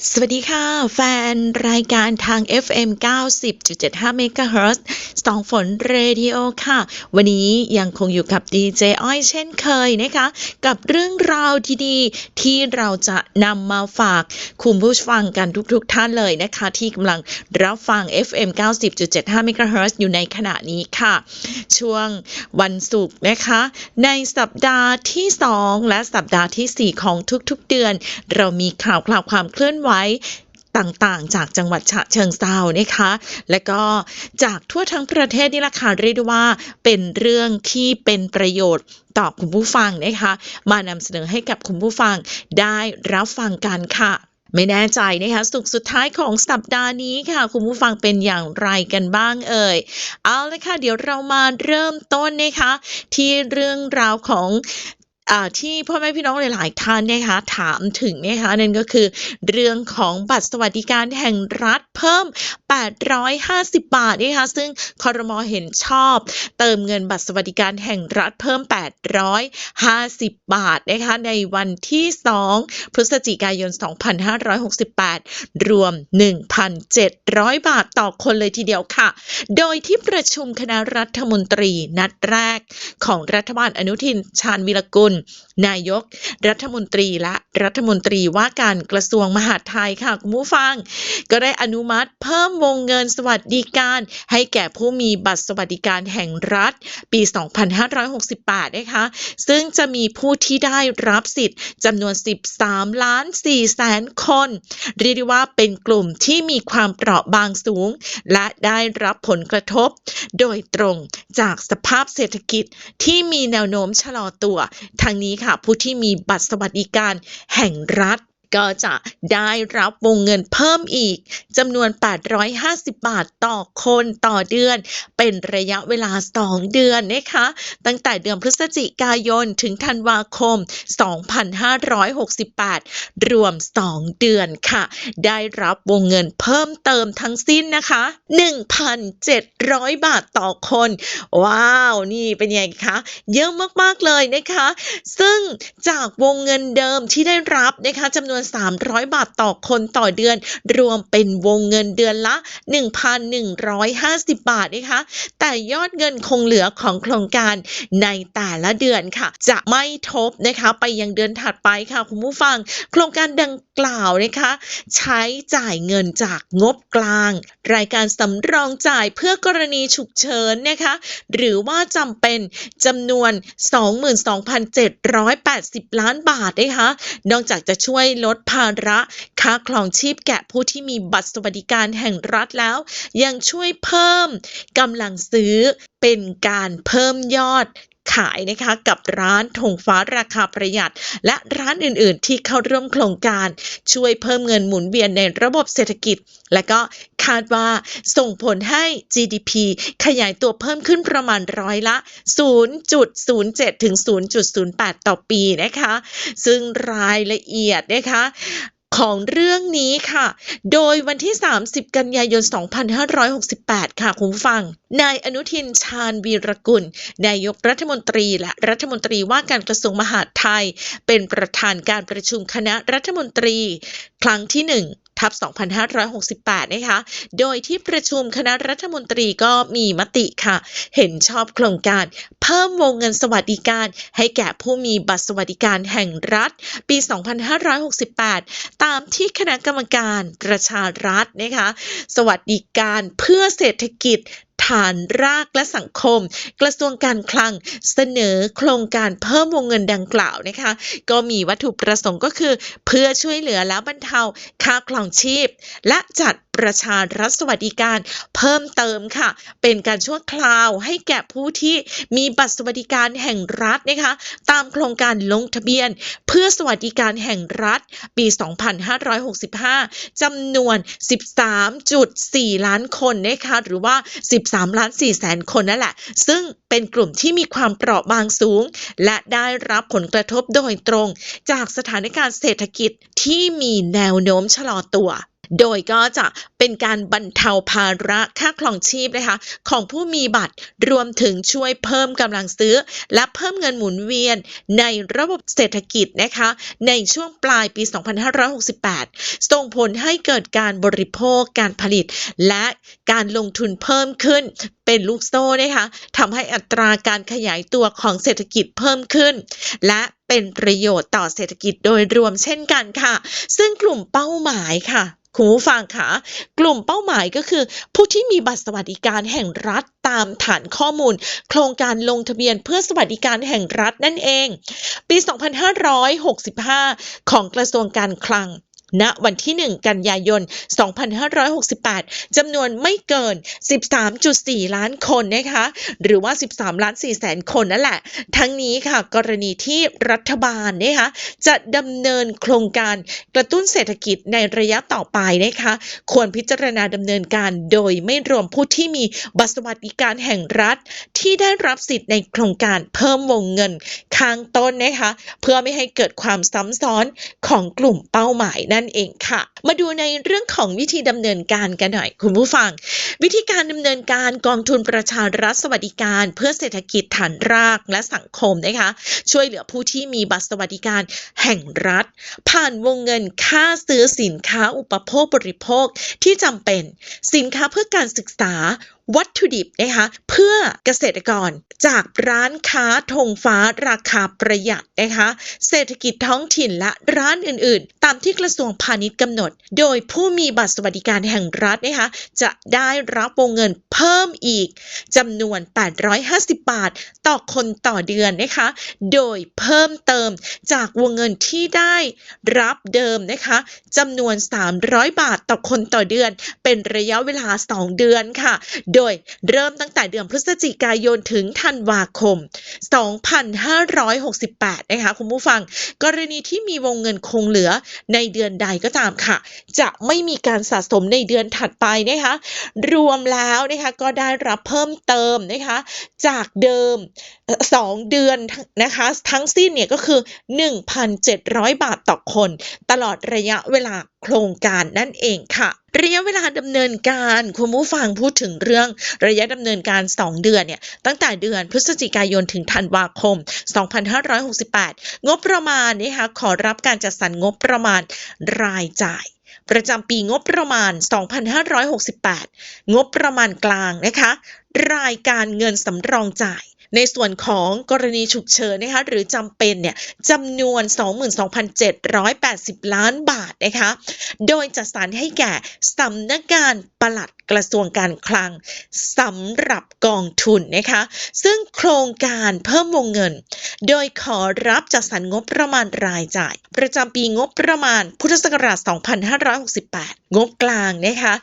สวัสดีค่ะ แฟนรายการทาง FM 90.75 MHz สองฝนเรดิโอค่ะ วันนี้ยังคงอยู่กับดีเจอ้อยเช่นเคยนะคะ กับเรื่องราวดีๆที่เราจะนำมาฝากคุณผู้ฟังกันทุกๆทท่านเลยนะคะ ที่กำลังรับฟัง FM 90.75 MHz อยู่ในขณะนี้ค่ะ ช่วงวันศุกร์นะคะ ในสัปดาห์ที่ 2 และสัปดาห์ทีสี่4 ของทุกๆเดือน เรามีข่าวคราวความเคลื่อนไหวต่างๆ จากจังหวัดฉะเชิงเซานะคะ และก็จากทั่วทั้งประเทศนี่แหละค่ะเรียกได้ว่าเป็นเรื่องที่เป็นประโยชน์ต่อคุณผู้ฟังนะคะ มานำเสนอให้กับคุณผู้ฟังได้รับฟังกันค่ะไม่แน่ใจนะคะสุกร์สุดท้ายของสัปดาห์นี้ค่ะ คุณผู้ฟังเป็นอย่างไรกันบ้างเอ่ย เอาเลยค่ะ เดี๋ยวเรามาเริ่มต้นนะคะ ที่เรื่องราวของ ที่พ่อแม่พี่น้องหลาย ๆ ท่านนะคะถามถึงนะคะนั่นก็คือ เรื่องของบัตรสวัสดิการแห่งรัฐเพิ่ม 850 บาทนะคะซึ่งคอรมอเห็นชอบ เติมเงินบัตรสวัสดิการแห่งรัฐเพิ่ม 850 บาทนะคะในวันที่ 2 พฤศจิกายน 2568 รวม 1,700 บาทต่อคนเลยทีเดียวค่ะ โดยที่ประชุมคณะรัฐมนตรีนัดแรกของรัฐบาลอนุทินชาญวิรกุลนายก รัฐมนตรีและรัฐมนตรีว่าการกระทรวงมหาดไทยค่ะคุณผู้ฟัง ก็ได้อนุมัติเพิ่มวงเงินสวัสดิการ ให้แก่ผู้มีบัตรสวัสดิการแห่งรัฐ ปี 2568 นะคะ ซึ่งจะมีผู้ที่ได้รับสิทธิ์จำนวน 13 ล้าน4แสนคน เรียกได้ว่าเป็นกลุ่มที่มีความเปราะบางสูง และได้รับผลกระทบ โดยตรงจากสภาพเศรษฐกิจที่มีแนวโน้มชะลอตัว ทางนี้ค่ะ ผู้ที่มีบัตรสวัสดิการแห่งรัฐ ก็จะได้รับวงเงินเพิ่มอีกจำนวน 850 บาทต่อคนต่อเดือน เป็นระยะเวลา 2 เดือนนะคะ ตั้งแต่เดือนพฤศจิกายนถึงธันวาคม 2568 รวม 2 เดือนค่ะ ได้รับวงเงินเพิ่มเติมทั้งสิ้นนะคะ 1,700 บาทต่อคน ว้าว นี่เป็นยังไงคะ เยอะมาก ๆ เลยนะคะ ซึ่งจากวงเงินเดิมที่ได้รับนะคะจำนวน300 บาทต่อคนต่อเดือน รวมเป็นวงเงินเดือนละ 1,150 บาทนะคะ แต่ยอดเงินคงเหลือของโครงการในแต่ละเดือนค่ะ จะไม่ทบนะคะไปยังเดือนถัดไปค่ะคุณผู้ฟัง โครงการดังกล่าวนะคะ ใช้จ่ายเงินจากงบกลาง รายการสำรองจ่ายเพื่อกรณีฉุกเฉินนะคะ หรือว่าจำเป็นจำนวน 22,780 ล้านบาทนะคะ นอกจากจะช่วยลดดภาระค่าครองชีพแก่ผู้ที่มีบัตรสวัสดิการแห่งรัฐแล้ว ยังช่วยเพิ่มกำลังซื้อเป็นการเพิ่มยอด ขายนะคะกับร้านธงฟ้าราคาประหยัด และร้านอื่นๆ ที่เข้าร่วมโครงการช่วยเพิ่มเงินหมุนเวียนในระบบเศรษฐกิจ และก็คาดว่าส่งผลให้ GDP ขยายตัวเพิ่มขึ้นประมาณร้อยละ 0.07 ถึง 0.08 ต่อปีนะคะ ซึ่งรายละเอียดนะคะ ของเรื่องนี้ค่ะ โดยวันที่ 30 กันยายน 2568 ค่ะคุณฟัง นายอนุทินชาญวีรกุล นายกรัฐมนตรีและรัฐมนตรีว่าการกระทรวงมหาดไทย เป็นประธานการประชุมคณะรัฐมนตรี ครั้งที่ 1 ทับ2568 นะคะ โดยที่ประชุมคณะรัฐมนตรีก็มีมติค่ะ เห็นชอบโครงการเพิ่มวงเงินสวัสดิการ ให้แก่ผู้มีบัตรสวัสดิการแห่งรัฐ ปี 2568 ตามที่คณะกรรมการประชารัฐนะคะ สวัสดิการเพื่อเศรษฐกิจานรากและสังคม กระทรวงการคลังเสนอโครงการเพิ่มวงเงินดังกล่าวนะคะ ก็มีวัตถุประสงค์ก็คือ เพื่อช่วยเหลือและบรรเทาค่าครองชีพ และจัดประชารัฐสวัสดิการเพิ่มเติมค่ะ เป็นการชั่วคราวให้แก่ผู้ที่มีบัตรสวัสดิการแห่งรัฐนะคะตามโครงการลงทะเบียน เพื่อสวัสดิการแห่งรัฐปี 2565 จำนวน 13.4 ล้านคนนะคะหรือว่า 13 ล้าน4แสนคนนั่นแหละ ซึ่งเป็นกลุ่มที่มีความเปราะบางสูง และได้รับผลกระทบโดยตรง จากสถานการณ์เศรษฐกิจที่มีแนวโน้มชะลอตัว โดยก็จะเป็นการบรรเทาภาระค่าครองชีพนะคะของผู้มีบัตรรวมถึงช่วยเพิ่มกำลังซื้อ และเพิ่มเงินหมุนเวียนในระบบเศรษฐกิจนะคะในช่วงปลายปี 2568 ส่งผลให้เกิดการบริโภคการผลิต และการลงทุนเพิ่มขึ้นเป็นลูกโซ่นะคะทำให้อัตราการขยายตัวของเศรษฐกิจเพิ่มขึ้น และเป็นประโยชน์ต่อเศรษฐกิจโดยรวมเช่นกันค่ะ ซึ่งกลุ่มเป้าหมายค่ะ คุณผู้ฟังคะกลุ่มเป้าหมายก็คือ ผู้ที่มีบัตรสวัสดิการแห่งรัฐตามฐานข้อมูล โครงการลงทะเบียนเพื่อสวัสดิการแห่งรัฐนั่นเอง ปี 2565 ของกระทรวงการคลัง ณวันที่ 1 กันยายน 2568 จำนวนไม่เกิน 13.4 ล้านคนนะคะ หรือว่า 13 ล้าน4แสนคนนั่นแหละ ทั้งนี้ค่ะ กรณีที่รัฐบาลนะคะจะดำเนินโครงการกระตุ้นเศรษฐกิจในระยะต่อไปนะคะ ควรพิจารณาดำเนินการโดยไม่รวมผู้ที่มีบัตรสวัสดิการแห่งรัฐ ที่ได้รับสิทธิ์ในโครงการเพิ่มวงเงินค้างต้นนะคะ เพื่อไม่ให้เกิดความซ้ำซ้อนของกลุ่มเป้าหมายนั่นเองค่ะ มาดูในเรื่องของวิธีดำเนินการกันหน่อย คุณผู้ฟัง วิธีการดำเนินการกองทุนประชารัฐสวัสดิการ เพื่อเศรษฐกิจฐานรากและสังคมนะคะ ช่วยเหลือผู้ที่มีบัตรสวัสดิการแห่งรัฐ ผ่านวงเงินค่าซื้อสินค้าอุปโภคบริโภคที่จำเป็น สินค้าเพื่อการศึกษา วัตถุดิบนะคะเพื่อเกษตรกรจากร้านค้าธงฟ้าราคาประหยัดนะคะเศรษฐกิจท้องถิ่นและร้านอื่นๆ ตามที่กระทรวงพาณิชย์กำหนด โดยผู้มีบัตรสวัสดิการแห่งรัฐนะคะจะได้รับวงเงินเพิ่มอีกจำนวน 850 บาท ต่อคนต่อเดือนนะคะโดยเพิ่มเติมจากวงเงินที่ได้รับเดิมนะคะจำนวน 300 บาทต่อคนต่อเดือน เป็นระยะเวลา 2 เดือนค่ะ โดยเริ่มตั้งแต่เดือนพฤศจิกายนถึงธันวาคม 2568 นะคะคุณผู้ฟัง กรณีที่มีวงเงินคงเหลือในเดือนใดก็ตามค่ะ จะไม่มีการสะสมในเดือนถัดไปนะคะ รวมแล้วนะคะก็ได้รับเพิ่มเติมนะคะจากเดิม 2 เดือนนะคะทั้งสิ้นเนี่ยก็คือ 1,700 บาทต่อคน ตลอดระยะเวลา โครงการนั่นเองค่ะ ระยะเวลาดำเนินการคุณผู้ฟังพูดถึงเรื่องระยะดำเนินการ 2 เดือนเนี่ยตั้งแต่เดือนพฤศจิกายนถึงธันวาคม 2568 งบประมาณนะคะขอรับการจัดสรรงบประมาณรายจ่ายประจำปีงบประมาณ 2568 งบประมาณกลางนะคะ รายการเงินสำรองจ่าย ในส่วนของกรณีฉุกเฉินนะคะหรือจำเป็นเนี่ยจำนวน 22,780 ล้านบาทนะคะโดยจัดสรรให้แก่สำนักงานปลัดกระทรวงการคลังสำหรับกองทุนนะคะซึ่งโครงการเพิ่มวงเงิน โดยขอรับจัดสรรงบประมาณรายจ่าย ประจำปีงบประมาณพุทธศักราช 2568 งบกลางนะคะ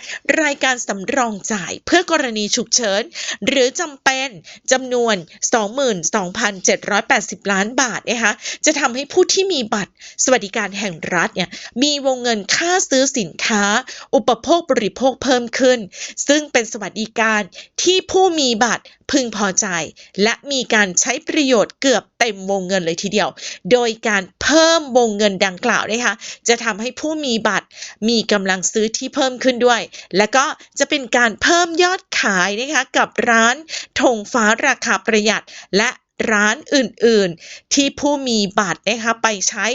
รายการสำรองจ่ายเพื่อกรณีฉุกเฉิน หรือจำเป็นจำนวน22,780 ล้านบาทนะคะจะทำให้ผู้ที่มีบัตรสวัสดิการแห่งรัฐเนี่ยมีวงเงินค่าซื้อสินค้า อุปโภคบริโภคเพิ่มขึ้น ซึ่งเป็นสวัสดิการที่ผู้มีบัตร พึงพอใจ และมีการใช้ประโยชน์เกือบเต็มวงเงินเลยทีเดียว โดยการเพิ่มวงเงินดังกล่าวนะคะจะทำให้ผู้มีบัตรมีกำลังซื้อที่เพิ่มขึ้นด้วย และก็จะเป็นการเพิ่มยอดขายนะคะกับร้านธงฟ้าราคาประหยัดและร้านอื่นๆ ที่ผู้มีบัตรนะคะไปใช้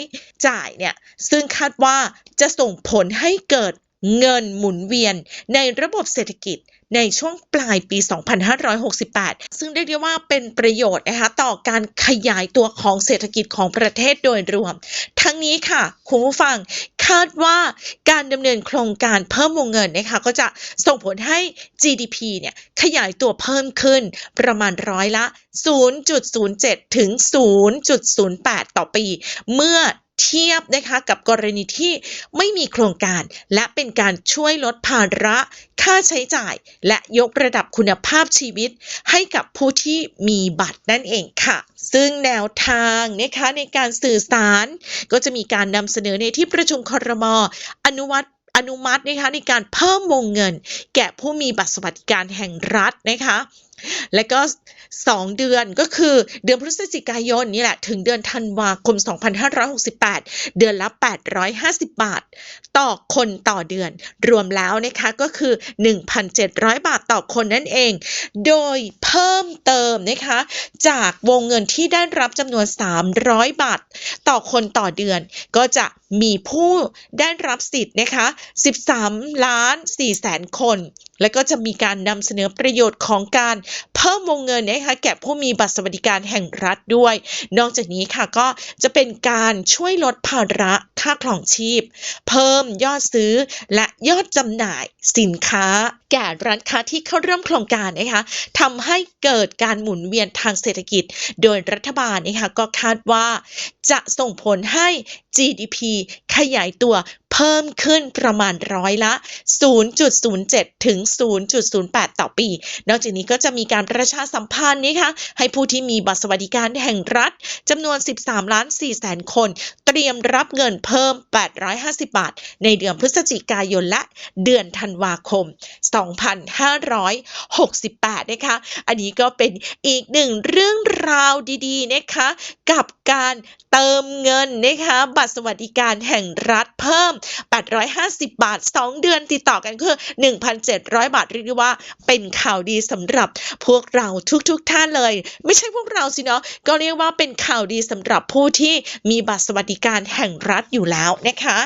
จ่ายเนี่ยซึ่งคาดว่าจะส่งผลให้เกิด เงินหมุนเวียนในระบบเศรษฐกิจในช่วงปลายปี 2568 ซึ่งเรียกได้ว่าเป็นประโยชน์นะคะต่อการขยายตัวของเศรษฐกิจของประเทศโดยรวม ทั้งนี้ค่ะ คุณผู้ฟังคาดว่าการดำเนินโครงการเพิ่มวงเงินนะคะก็จะส่งผลให้ GDP เนี่ยขยายตัวเพิ่มขึ้นประมาณร้อยละ 0.07 ถึง 0.08 ต่อปี เมื่อ เทียบนะคะกับกรณีที่ไม่มีโครงการ และเป็นการช่วยลดภาระค่าใช้จ่าย และยกระดับคุณภาพชีวิต ให้กับผู้ที่มีบัตรนั่นเองค่ะ ซึ่งแนวทางนะคะในการสื่อสาร ก็จะมีการนำเสนอในที่ประชุมครมอนุวัตอนุมัตินะคะในการเพิ่มวงเงิน แก่ผู้มีบัตรสวัสดิการแห่งรัฐนะคะ และก็ 2 เดือนก็คือเดือนพฤศจิกายนนี่แหละถึงเดือนธันวาคม 2568 เดือนละ 850 บาท ต่อคนต่อเดือน รวมแล้วนะคะก็คือ 1,700 บาทต่อคนนั่นเอง โดยเพิ่มเติมนะคะจากวงเงินที่ได้รับจำนวน 300 บาท ต่อคนต่อเดือนก็จะ มีผู้ได้รับสิทธิ์นะคะ 13 ล้าน4แสนคน แล้วก็จะมีการนำเสนอประโยชน์ของการเพิ่มวงเงินนะคะแก่ผู้มีบัตรสวัสดิการแห่งรัฐด้วย นอกจากนี้ค่ะก็จะเป็นการช่วยลดภาระค่าครองชีพ เพิ่มยอดซื้อและยอดจำหน่ายสินค้า แก่ร้านค้าที่เข้าร่วมโครงการนะคะทำให้เกิดการหมุนเวียนทางเศรษฐกิจ โดยรัฐบาลนะคะก็คาดว่าจะส่งผลให้ GDP be ขยายตัวเพิ่มขึ้นประมาณร้อยละ 0.07 ถึง 0.08 ต่อปี นอกจากนี้ก็จะมีการประชาสัมพันธ์นะคะให้ผู้ที่มีบัตรสวัสดิการแห่งรัฐจำนวน 13 ล้าน4แสนคน เตรียมรับเงินเพิ่ม 850 บาท ในเดือนพฤศจิกายนและเดือนธันวาคม 2568 นะคะ อันนี้ก็เป็นอีกหนึ่งเรื่องราวดีๆ นะคะ กับการเติมเงินนะคะ บัตรสวัสดิการแห่งรัฐเพิ่ม 850 บาท 2 เดือนติดต่อกันคือ 1,700 บาทเรียกได้ว่าเป็นข่าวดีสำหรับพวกเราทุกๆทท่านเลย ไม่ใช่พวกเราสิเนาะก็เรียกว่าเป็นข่าวดีสำหรับผู้ที่มีบัตรสวัสดิการแห่งรัฐอยู่แล้วนะคะ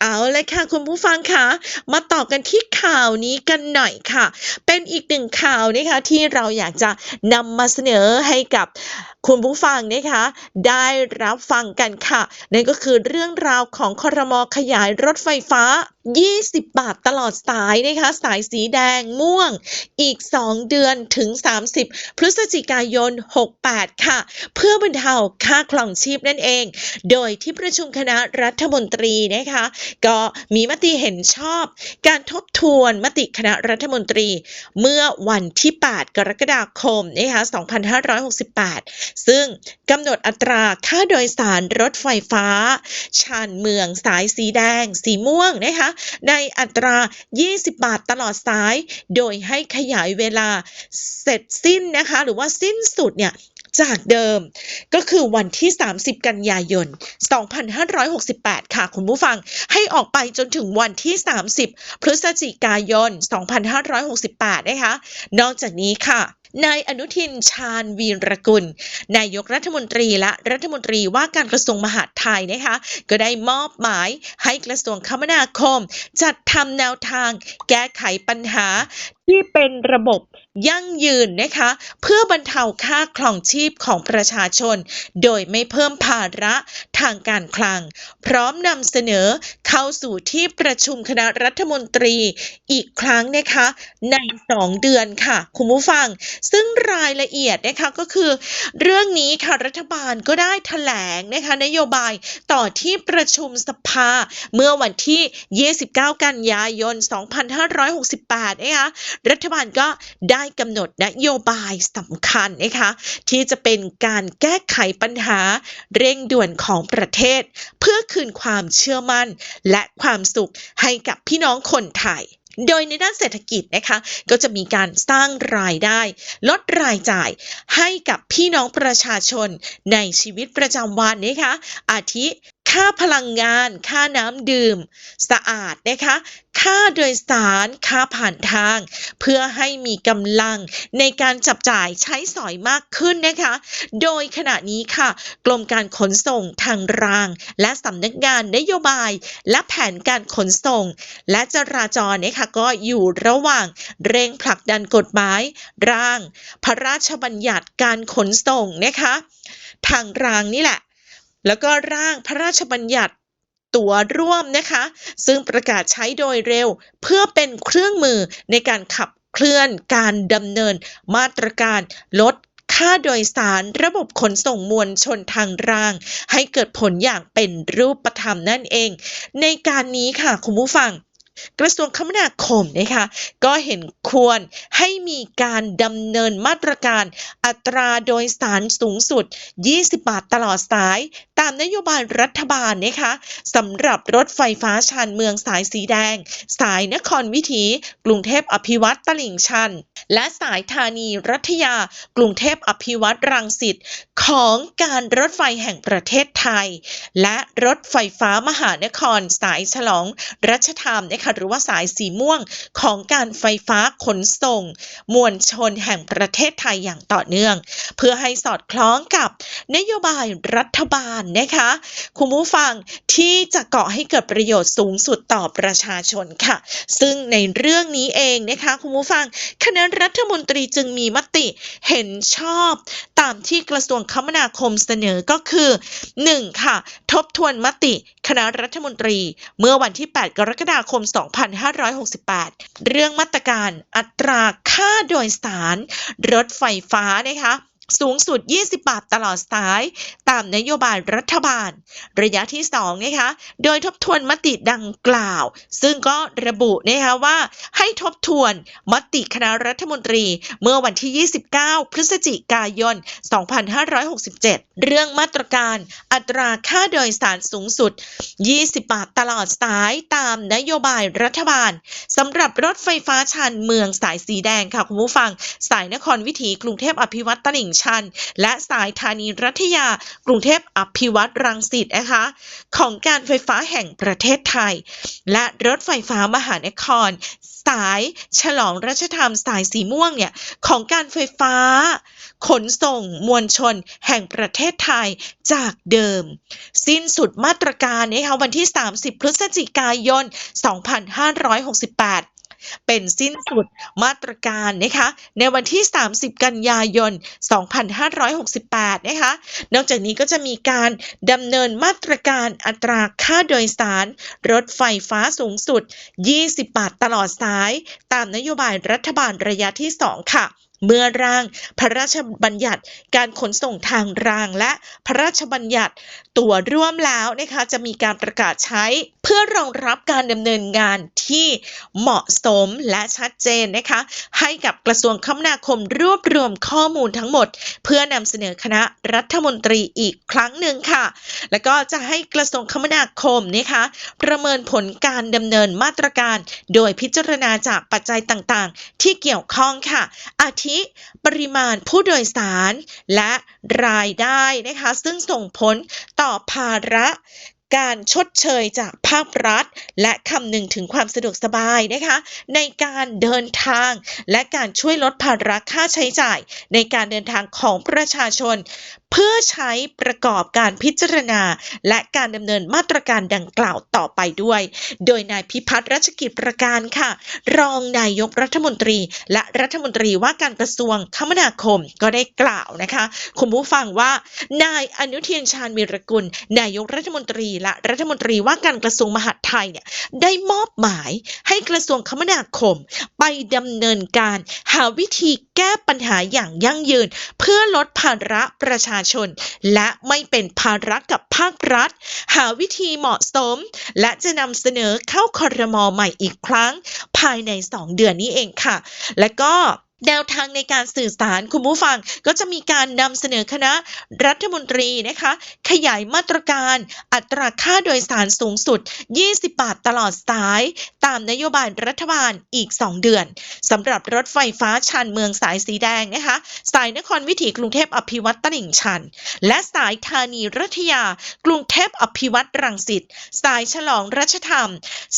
เอาเลยค่ะคุณผู้ฟังคะมาต่อกันที่ข่าวนี้กันหน่อยค่ะ เป็นอีกหนึ่งข่าวนะคะที่เราอยากจะนำมาเสนอให้กับคุณผู้ฟังนะคะได้รับฟังกันค่ะ นั่นก็คือเรื่องราวของครมขยายรถไฟฟ้า 20 บาทตลอดสายนะคะ สายสีแดงม่วง อีก 2 เดือนถึง 30 พฤศจิกายน 68 ค่ะ เพื่อบรรเทาค่าครองชีพนั่นเอง โดยที่ประชุมคณะรัฐมนตรีนะคะ ก็มีมติเห็นชอบ การทบทวนมติคณะรัฐมนตรี เมื่อวันที่ 8 กรกฎาคมนะคะ2568 ซึ่งกำหนดอัตราค่าโดยสารรถไฟฟ้า ชานเมืองสายสีแดง สีม่วงนะคะในอัตรา 20 บาทตลอดสาย โดยให้ขยายเวลาเสร็จสิ้นนะคะ หรือว่าสิ้นสุดเนี่ยจากเดิมก็คือวันที่ 30 กันยายน 2568 ค่ะ คุณผู้ฟังให้ออกไปจนถึงวันที่ 30 พฤศจิกายน 2568 นะคะ นอกจากนี้ค่ะ นายอนุทินชาญวีรกุล นายกรัฐมนตรีและรัฐมนตรีว่าการกระทรวงมหาดไทยนะคะ ก็ได้มอบหมายให้กระทรวงคมนาคม จัดทำแนวทางแก้ไขปัญหาที่เป็นระบบ ยั่งยืนนะคะ เพื่อบรรเทาค่าครองชีพของประชาชน โดยไม่เพิ่มภาระทางการคลัง พร้อมนำเสนอเข้าสู่ที่ประชุมคณะรัฐมนตรีอีกครั้งนะคะ ใน 2 เดือนค่ะ คุณผู้ฟัง ซึ่งรายละเอียดนะคะก็คือ เรื่องนี้ค่ะรัฐบาลก็ได้แถลงนะคะนโยบายต่อที่ประชุมสภาเมื่อวันที่ 29 กันยายน 2568 นะคะรัฐบาลก็ได้กำหนดนโยบายสำคัญนะคะที่จะเป็นการแก้ไขปัญหาเร่งด่วนของประเทศ เพื่อคืนความเชื่อมั่นและความสุขให้กับพี่น้องคนไทยโดยในด้านเศรษฐกิจนะคะ ก็จะมีการสร้างรายได้ ลดรายจ่ายให้กับพี่น้องประชาชนในชีวิตประจำวันนะคะ อาทิ ค่าพลังงาน ค่าน้ำดื่ม สะอาดนะคะ ค่าโดยสาร ค่าผ่านทาง เพื่อให้มีกำลังในการจับจ่ายใช้สอยมากขึ้นนะคะ โดยขณะนี้ค่ะ กรมการขนส่งทางราง และสำนักงานนโยบาย และแผนการขนส่ง และจราจรนะคะก็อยู่ระหว่างเร่งผลักดันกฎหมาย ร่าง พระราชบัญญัติการขนส่งนะคะ ทางรางนี่แหละ แล้วก็ร่างพระราชบัญญัติตัวร่วมนะคะ ซึ่งประกาศใช้โดยเร็ว เพื่อเป็นเครื่องมือในการขับเคลื่อนการดำเนินมาตรการลดค่าโดยสารระบบขนส่งมวลชนทางราง ให้เกิดผลอย่างเป็นรูปธรรมนั่นเอง ในการนี้ค่ะคุณผู้ฟัง กระทรวงคมนาคมนะคะก็เห็นควรให้มีการดำเนินมาตรการอัตราโดยสารสูงสุด 20 บาทตลอดสาย ตามนโยบายรัฐบาลนะคะสำหรับรถไฟฟ้าชานเมืองสายสีแดง สายนครวิถี กรุงเทพอภิวัตตลิ่งชัน และสายธานีรัฐยา กรุงเทพอภิวัตรังสิตของการรถไฟแห่งประเทศไทย และรถไฟฟ้ามหานครสายฉลองรัชธรรมนะคะหรือว่าสายสีม่วงของการไฟฟ้าขนส่ง มวลชนแห่งประเทศไทยอย่างต่อเนื่อง เพื่อให้สอดคล้องกับนโยบายรัฐบาลนะคะคุณผู้ฟังที่จะเกาะให้เกิดประโยชน์สูงสุดต่อประชาชนค่ะ ซึ่งในเรื่องนี้เองนะคะคุณผู้ฟังคณะรัฐมนตรีจึงมีมติเห็นชอบตามที่กระทรวงคมนาคมเสนอก็คือ 1. ค่ะ ทบทวนมติคณะรัฐมนตรีเมื่อวันที่ 8 กรกฎาคม 2568 เรื่องมาตรการอัตราค่าโดยสาร รถไฟฟ้านะคะ สูงสุด 20 บาทตลอดสาย ตามนโยบายรัฐบาล ระยะที่2นะคะโดยทบทวนมติดังกล่าว ซึ่งก็ระบุนะคะว่าให้ทบทวนมติคณะรัฐมนตรีเมื่อวันที่ 29 พฤศจิกายน 2567 เรื่องมาตรการอัตราค่าโดยสารสูงสุด 20 บาทตลอดสายตามนโยบายรัฐบาลสำหรับรถไฟฟ้าชานเมืองสายสีแดงค่ะคุณผู้ฟัง สายนครวิถีกรุงเทพอภิวัตตลิ่งชัน และสายธานีรัฐยา กรุงเทพอภิวัตรรังสิตนะคะ ของการไฟฟ้าแห่งประเทศไทย และรถไฟฟ้ามหานคร สายฉลองรัชธรรมสายสีม่วงเนี่ยของการไฟฟ้า ขนส่งมวลชนแห่งประเทศไทยจากเดิม สิ้นสุดมาตรการนะคะวันที่ 30 พฤศจิกายน 2568 เป็นสิ้นสุดมาตรการนะคะในวันที่ 30 กันยายน 2568 นะคะนอกจากนี้ก็จะมีการดำเนินมาตรการอัตราค่าโดยสาร รถไฟฟ้าสูงสุด 20 บาทตลอดสาย ตามนโยบายรัฐบาลระยะที่ 2 ค่ะ เมื่อร่างพระราชบัญญัติการขนส่งทางรางและพระราชบัญญัติตัวร่วมแล้วนะคะจะมีการประกาศใช้ เพื่อรองรับการดำเนินงานที่เหมาะสมและชัดเจนนะคะให้กับกระทรวงคมนาคมรวบรวมข้อมูลทั้งหมด เพื่อนำเสนอคณะรัฐมนตรีอีกครั้งหนึ่งค่ะ แล้วก็จะให้กระทรวงคมนาคมนะคะประเมินผลการดำเนินมาตรการ โดยพิจารณาจากปัจจัยต่างๆ ที่เกี่ยวข้องค่ะ อาทิปริมาณผู้โดยสารและรายได้นะคะซึ่งส่งผลต่อภาระการชดเชยจากภาครัฐ และคำนึงถึงความสะดวกสบายนะคะในการเดินทางและการช่วยลดภาระค่าใช้จ่ายในการเดินทางของประชาชน เพื่อใช้ประกอบการพิจารณา และการดำเนินมาตรการดังกล่าวต่อไปด้วย โดยนายพิพัฒน์รัชกิจประการค่ะ รองนายกรัฐมนตรี และรัฐมนตรีว่าการกระทรวงคมนาคมก็ได้กล่าวนะคะ คุณผู้ฟังว่า นายอนุทินชาญวีรกุล นายกรัฐมนตรี และรัฐมนตรีว่าการกระทรวงมหาดไทยเนี่ยได้มอบหมายให้กระทรวงคมนาคม ไปดำเนินการหาวิธีแก้ปัญหาอย่างยั่งยืน เพื่อลดภาระประชาชน และไม่เป็นภาระกับภาครัฐ หาวิธีเหมาะสม และจะนำเสนอเข้าคอรมอใหม่อีกครั้ง ภายใน 2 เดือนนี้เองค่ะ และก็ แนวทางในการสื่อสารคุณผู้ฟังก็จะมีการนำเสนอคณะรัฐมนตรีนะคะ ขยายมาตรการอัตราค่าโดยสารสูงสุด 20 บาทตลอดสาย ตามนโยบายรัฐบาลอีก 2 เดือนสำหรับรถไฟฟ้าชานเมืองสายสีแดงนะคะ สายนครวิถีกรุงเทพอภิวัตตลิ่งชัน และสายธานีรัฐยา กรุงเทพอภิวัตรังสิตสายฉลองรัชธรรม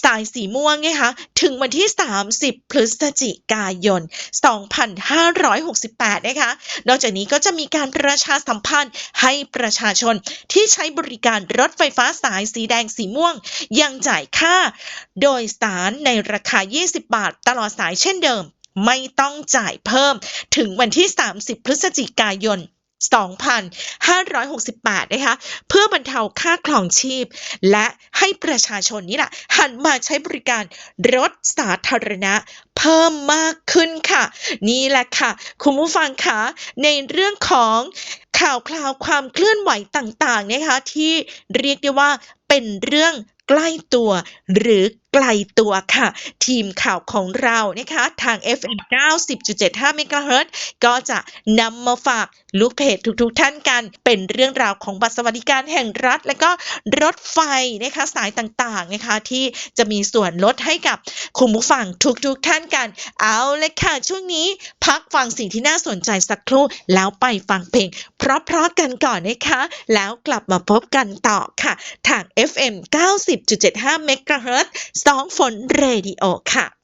สายสีม่วงนะคะถึงวันที่ 30 พฤศจิกายน2 2568 นะคะ นอกจากนี้ก็จะมีการประชาสัมพันธ์ให้ประชาชนที่ใช้บริการรถไฟฟ้าสายสีแดงสีม่วง ยังจ่ายค่า โดยสารในราคา 20 บาท ตลอดสายเช่นเดิม ไม่ต้องจ่ายเพิ่มถึงวันที่ 30 พฤศจิกายน 2,568 นะคะ เพื่อบรรเทาค่าครองชีพ และให้ประชาชนนี่แหละ หันมาใช้บริการรถสาธารณะเพิ่มมากขึ้นค่ะ นี่แหละค่ะ คุณผู้ฟังคะในเรื่องของข่าวคราวความเคลื่อนไหวต่างๆนะคะที่เรียกได้ว่าเป็นเรื่องใกล้ตัวหรือ ไกลตัวค่ะ ทีมข่าวของเรานะคะทาง FM 90.75 MHz ก็จะนำมาฝากลูกเพจทุกๆท่านกัน เป็นเรื่องราวของบัตรสวัสดิการแห่งรัฐ และก็รถไฟนะคะสายต่างๆนะคะที่จะมีส่วนลดให้กับคุณผู้ฟังทุกๆท่านกัน เอาเลยค่ะ ช่วงนี้พักฟังสิ่งที่น่าสนใจสักครู่แล้วไปฟังเพลง เพราะๆกันก่อนนะคะ แล้วกลับมาพบกันต่อค่ะ ทาง FM 90.75 MHz สองฝนเรดิโอค่ะ